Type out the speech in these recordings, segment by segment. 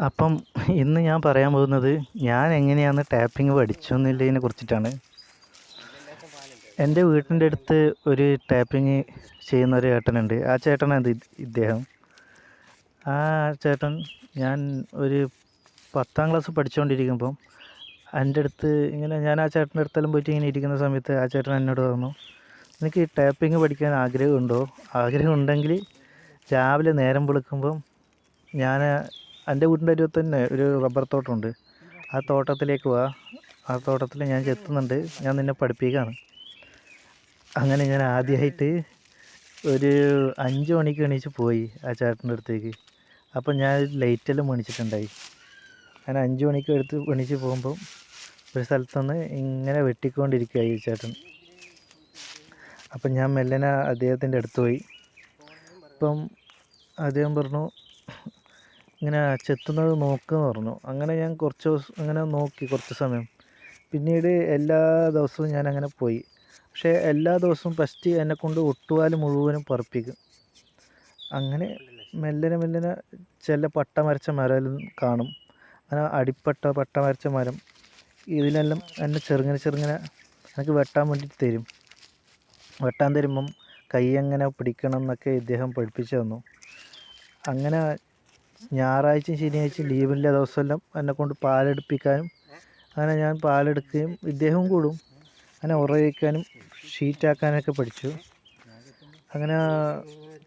അപ്പം ഇന്ന് ഞാൻ പറയാൻ പോകുന്നത് ഞാൻ എങ്ങനെയാണ് ടാപ്പിംഗ് പഠിച്ചു എന്നുള്ളതിനെ കുറിച്ചിട്ടാണ്. എന്റെ വീട്ടിന്റെ അടുത്ത് ഒരു ടാപ്പിംഗ് ചെയ്യുന്ന ഒരു ചേട്ടനുണ്ട് ആ ചേട്ടനാണ് ഇദ്ദേഹം. ആ ചേട്ടൻ ഞാൻ ഒരു പത്താം ക്ലാസ് പഠിച്ചുകൊണ്ടിരിക്കുമ്പം എന്റെ അടുത്ത് ഇങ്ങനെ ഞാൻ ആ ചേട്ടന്റെ അടുത്തെല്ലാം പോയിട്ട് ഇങ്ങനെ ഇരിക്കുന്ന സമയത്ത് ആ ചേട്ടൻ എന്നോട് പറഞ്ഞു എനിക്ക് ടാപ്പിംഗ് പഠിക്കാൻ ആഗ്രഹമുണ്ടോ? ആഗ്രഹമുണ്ടെങ്കിൽ രാവിലെ നേരം വെളുക്കുമ്പം ഞാൻ എന്റെ വീടിന്റെ അരുവത്ത് തന്നെ ഒരു റബ്ബർ തോട്ടമുണ്ട്. ആ തോട്ടത്തിലേക്ക് വാ. ആ തോട്ടത്തിൽ ഞാൻ ചെത്തുന്നുണ്ട്. ഞാൻ നിന്നെ പഠിപ്പിക്കുകയാണ് അങ്ങനെ ഞാൻ ആദ്യമായിട്ട് ഒരു അഞ്ച് മണിക്ക് എണീച്ച് പോയി ആ ചേട്ടന്റെ അടുത്തേക്ക്. അപ്പം ഞാൻ ലൈറ്റെല്ലാം മേണിച്ചിട്ടുണ്ടായി അങ്ങനെ അഞ്ച് മണിക്ക് എടുത്ത് എണീച്ച് പോകുമ്പം ഒരു സ്ഥലത്തുനിന്ന് ഇങ്ങനെ വെട്ടിക്കൊണ്ടിരിക്കുകയായി ഈ ചേട്ടൻ. അപ്പം ഞാൻ മെല്ലനെ അദ്ദേഹത്തിന്റെ അടുത്ത് പോയി. അപ്പം അദ്ദേഹം പറഞ്ഞു ഇങ്ങനെ ചെത്തുന്നത് നോക്കുമെന്ന് പറഞ്ഞു. അങ്ങനെ ഞാൻ കുറച്ച് ദിവസം അങ്ങനെ നോക്കി കുറച്ച് സമയം. പിന്നീട് എല്ലാ ദിവസവും ഞാൻ അങ്ങനെ പോയി. പക്ഷേ എല്ലാ ദിവസവും ഫസ്റ്റ് എന്നെക്കൊണ്ട് കൊണ്ട് ഒട്ടുപാൽ മുഴുവനും പറപ്പിക്കും. അങ്ങനെ മെല്ലനെ മെല്ലനെ ചില പട്ട മരച്ച മരം കാണും. അങ്ങനെ അടിപ്പട്ട പട്ട മരച്ച മരം. ഇതിനെല്ലാം എന്നെ ചെറുങ്ങനെ ചെറുങ്ങനെ എനിക്ക് വെട്ടാൻ വേണ്ടിയിട്ട് തരും. വെട്ടാൻ തരുമ്പം കൈ എങ്ങനെ പിടിക്കണം എന്നൊക്കെ ഇദ്ദേഹം പഠിപ്പിച്ചു തന്നു. അങ്ങനെ ഞായറാഴ്ചയും ശനിയാഴ്ചയും ലീവില്ല ദിവസമെല്ലാം എന്നെ കൊണ്ട് പാലെടുപ്പിക്കാനും അങ്ങനെ ഞാൻ പാലെടുക്കുകയും ഇദ്ദേഹവും കൂടും. അങ്ങനെ ഉറയിക്കാനും ഷീറ്റാക്കാനൊക്കെ പഠിച്ചു. അങ്ങനെ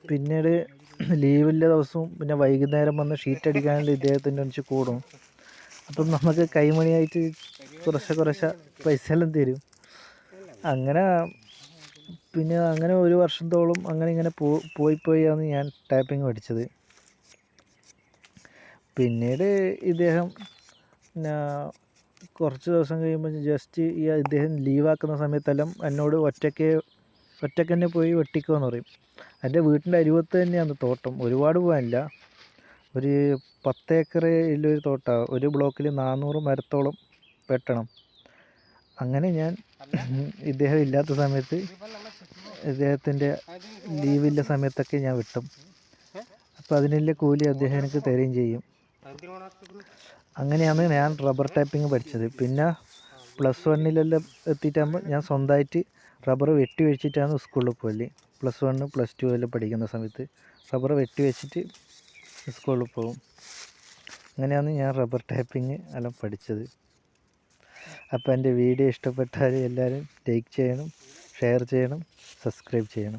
പിന്നീട് ലീവില്ല ദിവസവും പിന്നെ വൈകുന്നേരം വന്ന് ഷീറ്റ് അടിക്കാനുള്ള ഇദ്ദേഹത്തിന്റെ ഒന്നിച്ച് കൂടും. അപ്പം നമുക്ക് കൈമണിയായിട്ട് കുറച്ച് കുറച്ച് പൈസ എല്ലാം തരും. അങ്ങനെ പിന്നെ അങ്ങനെ ഒരു വർഷത്തോളം അങ്ങനെ ഇങ്ങനെ പോയി പോയി പോയാണ് ഞാൻ ടൈപ്പിംഗ് പഠിച്ചത്. പിന്നീട് ഇദ്ദേഹം കുറച്ച് ദിവസം കഴിയുമ്പോൾ ജസ്റ്റ് ഈ ഇദ്ദേഹം ലീവാക്കുന്ന സമയത്തെല്ലാം എന്നോട് ഒറ്റയ്ക്ക് ഒറ്റയ്ക്ക് തന്നെ പോയി വെട്ടിക്കുമെന്ന് പറയും. എന്റെ വീട്ടിന്റെ അരുവത്ത് തന്നെയാണ് തോട്ടം. ഒരുപാട് പോകാനില്ല. ഒരു പത്ത് ഇല്ലൊരു തോട്ടമാണ് ഒരു ബ്ലോക്കിൽ നാനൂറ് മരത്തോളം വെട്ടണം. അങ്ങനെ ഞാൻ ഇദ്ദേഹം ഇല്ലാത്ത സമയത്ത് ഇദ്ദേഹത്തിന്റെ ലീവില്ല സമയത്തൊക്കെ ഞാൻ വെട്ടും. അപ്പോൾ അതിനുള്ള കൂലി അദ്ദേഹം എനിക്ക് തരുകയും ചെയ്യും. അങ്ങനെയാണ് ഞാൻ റബ്ബർ ടാപ്പിംഗ് പഠിച്ചത്. പിന്നെ പ്ലസ് വണ്ണിലെല്ലാം എത്തിയിട്ടാകുമ്പോൾ ഞാൻ സ്വന്തമായിട്ട് റബ്ബർ വെട്ടി വെച്ചിട്ടാണ് സ്കൂളിൽ പോകൽ. പ്ലസ് വണ്ണ് പ്ലസ് ടു എല്ലാം പഠിക്കുന്ന സമയത്ത് റബ്ബർ വെട്ടി വെച്ചിട്ട് സ്കൂളിൽ പോകും. അങ്ങനെയാണ് ഞാൻ റബ്ബർ ടാപ്പിംഗ് എല്ലാം പഠിച്ചത്. അപ്പോൾ എന്റെ വീഡിയോ ഇഷ്ടപ്പെട്ടാൽ എല്ലാവരും ലൈക്ക് ചെയ്യണം ഷെയർ ചെയ്യണം സബ്സ്ക്രൈബ് ചെയ്യണം.